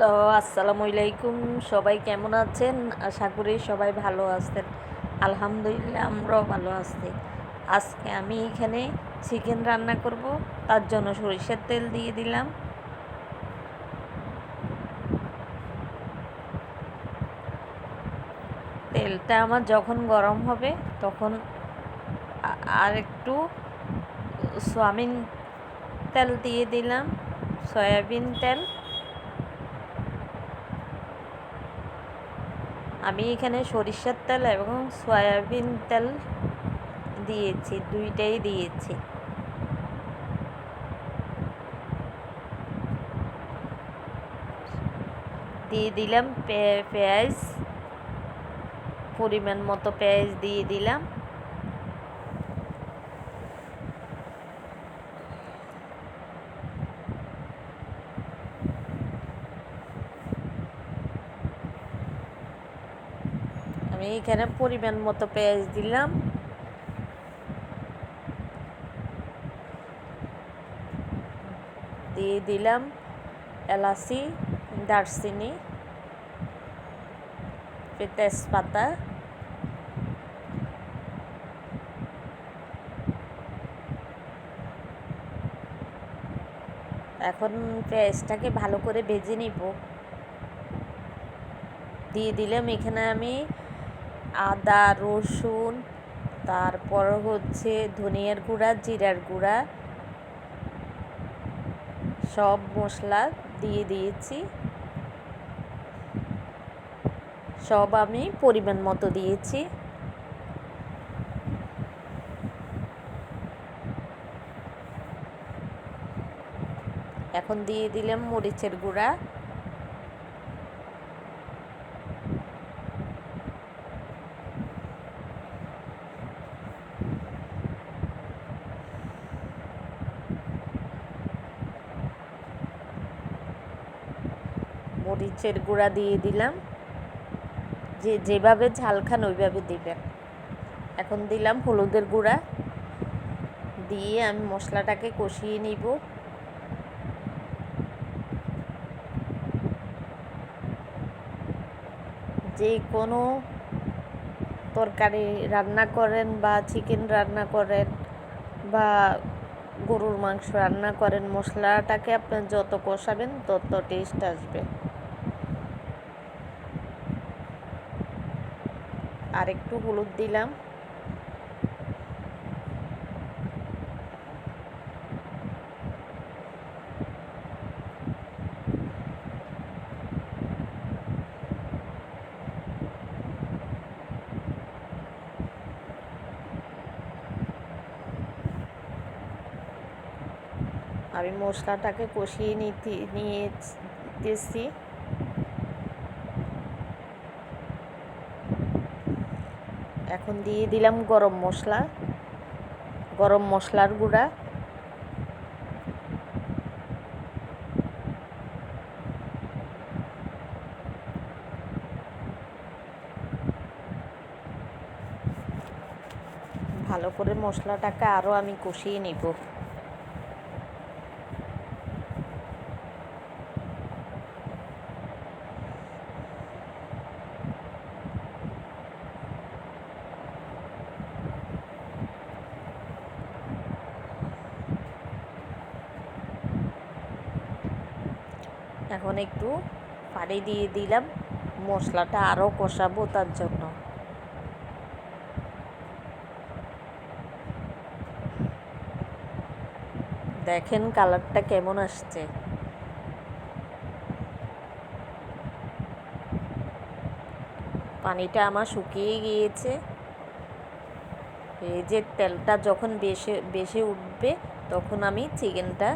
Hello আসসালামু আলাইকুম, সবাই কেমন আছেন? আশা করি সবাই ভালো আছেন। আলহামদুলিল্লাহ, আমরাও ভালো আছি। আজকে আমি এখানে চিকেন রান্না করব। তার জন্য সরিষার তেল দিয়ে দিলাম। তেলটা আমার যখন গরম হবে, তখন আর একটু সোয়াবিন তেল দিয়ে দিলাম। সয়াবিন তেল। আমি এখানে সরিষার তেল এবং সয়াবিন তেল দিয়েছি, দুইটাই দিয়েছি। দিয়ে দিলাম পেঁয়াজ, পরিমাণ মতো পেঁয়াজ দিয়ে দিলাম। আমি এখানে পরিমাণ মতো পেঁয়াজ দিলাম। দিয়ে দিলাম এলাচি, দারচিনি, তেজপাতা। এখন পেঁয়াজটাকে ভালো করে ভেজে নিব। দিয়ে দিলাম এখানে আমি আদা, রসুন, তারপর হচ্ছে ধনিয়ার গুঁড়া, জিরার গুঁড়া, সব মশলা দিয়ে দিয়েছি। সব আমি পরিমাণ মতো দিয়েছি। এখন দিয়ে দিলাম মরিচের গুঁড়া। মরিচের গুঁড়া দিয়ে দিলাম। যে যেভাবে ঝাল খান, ওইভাবে দিবেন। এখন দিলাম হলুদের গুঁড়া। দিয়ে আমি মশলাটাকে কষিয়ে নিব। যে কোনো তরকারি রান্না করেন বা চিকেন রান্না করেন বা গরুর মাংস রান্না করেন, মশলাটাকে আপনার যত কষাবেন তত টেস্ট আসবে। আর একটু হলুদ দিলাম। আমি মশলাটাকে কষিয়ে নিতে নিয়ে নিয়েছি এখন দিয়ে দিলাম গরম মশলা, গরম মশলার গুঁড়া। ভালো করে মশলাটাকে আরও আমি কষিয়ে নিব। এখন একটু পানি দিয়ে দিলাম। মশলাটা আরও কষাবো তার জন্য। দেখেন কালারটা কেমন আসছে। পানিটা আমার শুকিয়ে গিয়েছে। এই যে তেলটা যখন বেশি বেশি উঠবে, তখন আমি চিকেনটা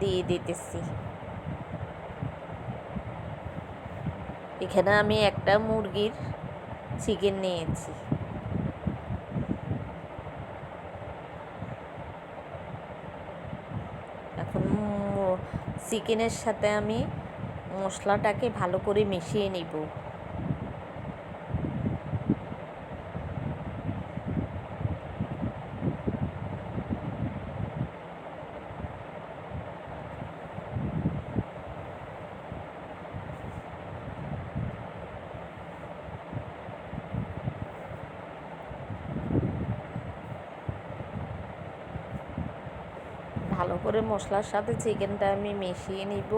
দিয়ে দিতেছি। এখানে আমি একটা মুরগির চিকেন নিয়েছি। এখন চিকেনের সাথে আমি মশলাটাকে ভালো করে মিশিয়ে নিব। ভালো করে মশলার সাথে চিকেনটা আমি মিশিয়ে নিব।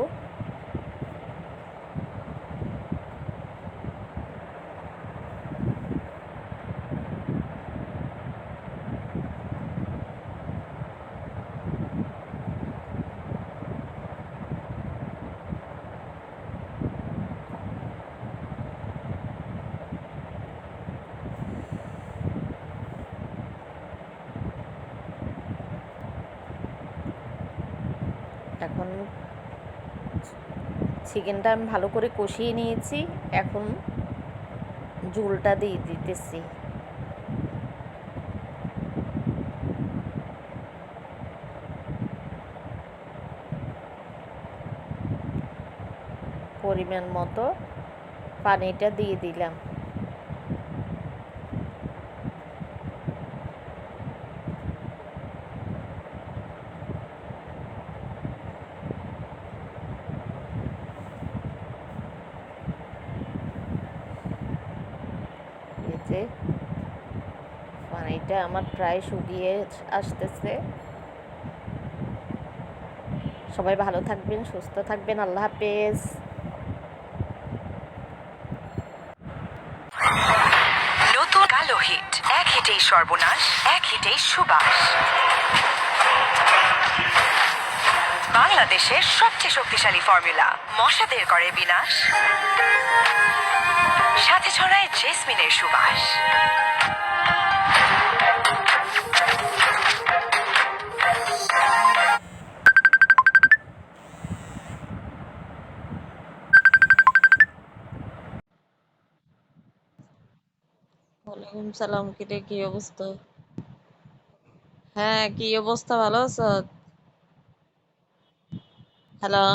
এখন চিকেনটা আমি ভালো করে কষিয়ে নিয়েছি। এখন ঝোলটা দিয়ে দিতেছি। পরিমাণ মতো পানিটা দিয়ে দিলাম। এই যে পানিটা আমার প্রায় শুকিয়ে আসতেছে। সবাই ভালো থাকবেন, সুস্থ থাকবেন, আল্লাহ হাফেজ। হিট, এক হিটেই সর্বনাশ, এক হিটেই সুবাস। বাংলাদেশের সবচেয়ে শক্তিশালী ফর্মুলা মশাদের করে বিনাশ। সাথে ছড়ায় জেসমিনের সুবাস। ওয়ালাইকুম সালাম, কিরে, কি অবস্থা? হ্যাঁ কি অবস্থা? ভালো আছো? হ্যালো?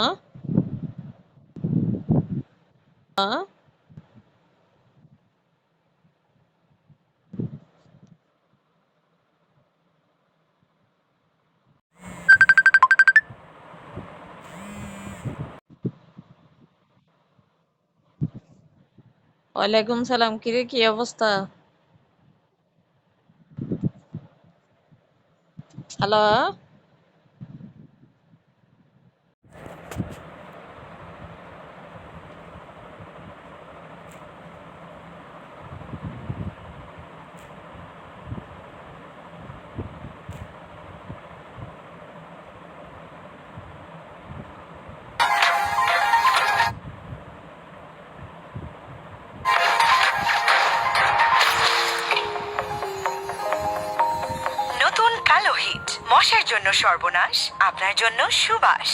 ওয়ালাইকুম সালাম কিরে কি অবস্থা? হ্যালো নতুন হিট। মশার জন্য সর্বনাশ আপনার জন্য সুবাস।